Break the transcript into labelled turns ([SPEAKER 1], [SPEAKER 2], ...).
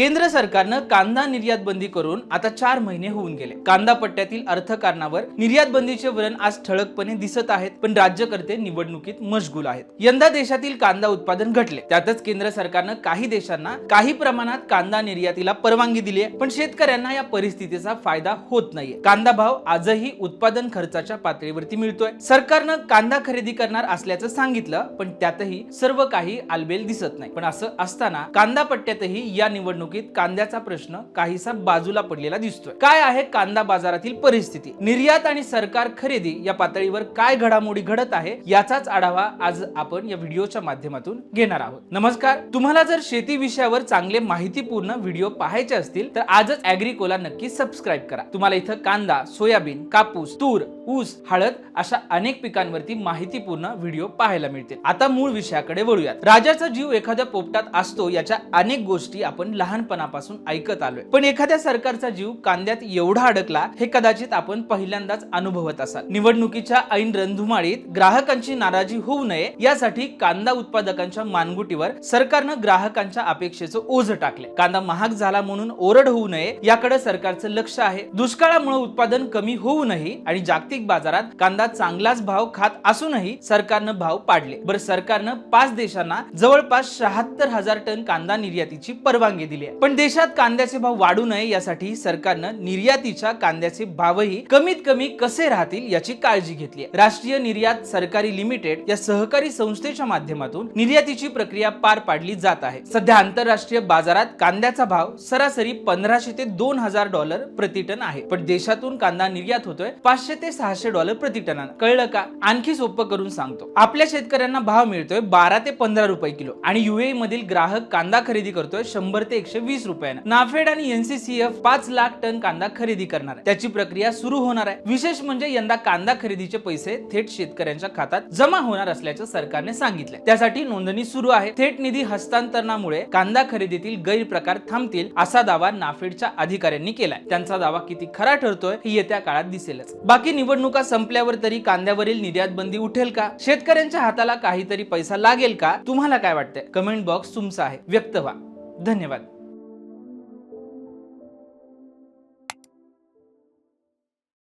[SPEAKER 1] केंद्र सरकारनं कांदा निर्यात बंदी करून आता चार महिने होऊन गेले. कांदा पट्ट्यातील अर्थकारणावर निर्यात बंदीचे वरण आज ठळकपणे दिसत आहेत पण राज्यकर्ते निवडणुकीत मशगूल आहेत. यंदा देशातील कांदा उत्पादन घटले. त्यातच केंद्र सरकारनं काही देशांना काही प्रमाणात कांदा निर्यातीला परवानगी दिली आहे पण शेतकऱ्यांना या परिस्थितीचा फायदा होत नाहीये. कांदा भाव आजही उत्पादन खर्चाच्या पातळीवरती मिळतोय. सरकारनं कांदा खरेदी करणार असल्याचं सांगितलं पण त्यातही सर्व काही आलबेल दिसत नाही. पण असं असताना कांदा पट्ट्यातही या निवडणुकीत कांद्याचा प्रश्न काहीसा बाजूला पडलेला दिसतोय. काय आहे कांदा बाजारातील परिस्थिती? निर्यात आणि सरकार खरेदी या पातळीवर काय घडामोडी घडत आहे याचाच आढावा आज आपण या व्हिडिओच्या माध्यमातून घेणार आहोत. नमस्कार. तुम्हाला जर शेती विषयावर चांगले माहितीपूर्ण व्हिडिओ पाहायचे असतील तर आजच अॅग्रिकोला नक्की सबस्क्राईब करा. तुम्हाला इथं कांदा सोयाबीन कापूस तूर ऊस हळद अशा अनेक पिकांवरती माहितीपूर्ण व्हिडिओ पाहायला मिळतील. आता मूळ विषयाकडे वळूयात. राजाचा जीव एखाद्या पोपटात असतो याच्या अनेक गोष्टी आपण लहान लहानपणापासून ऐकत आलोय. पण एखाद्या सरकारचा जीव कांद्यात एवढा अडकला हे कदाचित आपण पहिल्यांदाच अनुभवत असाल. निवडणुकीच्या ऐन रणधुमाळीत ग्राहकांची नाराजी होऊ नये यासाठी कांदा उत्पादकांच्या मानगुटीवर सरकारनं ग्राहकांच्या अपेक्षेचं ओझ टाकले कांदा महाग झाला म्हणून ओरड होऊ नये याकडे सरकारचं लक्ष आहे. दुष्काळामुळे उत्पादन कमी होऊ नये आणि जागतिक बाजारात कांदा चांगलाच भाव खात असूनही सरकारनं भाव पाडले. बरं सरकारनं पाच देशांना जवळपास शहात्तर हजार टन कांदा निर्यातीची परवानगी दिली. आहे. पण देशात कांद्याचे भाव वाढू नये यासाठी सरकारनं निर्यातीच्या कांद्याचे भावही कमीत कमी कसे राहतील याची काळजी घेतली आहे. राष्ट्रीय निर्यात सरकारी लिमिटेड या सहकारी संस्थेच्या माध्यमातून निर्यातीची प्रक्रिया पार पाडली जात आहे. सध्या आंतरराष्ट्रीय बाजारात कांद्याचा भाव सरासरी पंधराशे ते दोन हजार डॉलर प्रति टन आहे. पण देशातून कांदा निर्यात होतोय पाचशे ते सहाशे डॉलर प्रति कळलं का? आणखी सोपं करून सांगतो. आपल्या शेतकऱ्यांना भाव मिळतोय बारा ते पंधरा रुपये किलो आणि युए मधील ग्राहक कांदा खरेदी करतोय शंभर ते एकशे वीस रुपयानं. नाफेड आणि एनसीसीएफ पाच लाख टन कांदा खरेदी करणार आहे. त्याची प्रक्रिया सुरू होणार आहे. विशेष म्हणजे यंदा कांदा खरेदीचे पैसे थेट शेतकऱ्यांच्या खात्यात जमा होणार असल्याचं सरकारने सांगितलं त्यासाठी नोंदणी सुरू आहे. थेट निधी हस्तांतरणामुळे कांदा खरेदीतील गैरप्रकार थांबतील असा दावा नाफेडच्या अधिकाऱ्यांनी केलाय. त्यांचा दावा किती खरा ठरतोय हे येत्या काळात दिसेलच. बाकी निवडणुका संपल्यावर तरी कांद्यावरील निर्यात बंदी उठेल का? शेतकऱ्यांच्या हाताला काहीतरी पैसा लागेल का? तुम्हाला काय वाटतंय? कमेंट बॉक्स तुमचा आहे. व्यक्त व्हा. धन्यवाद.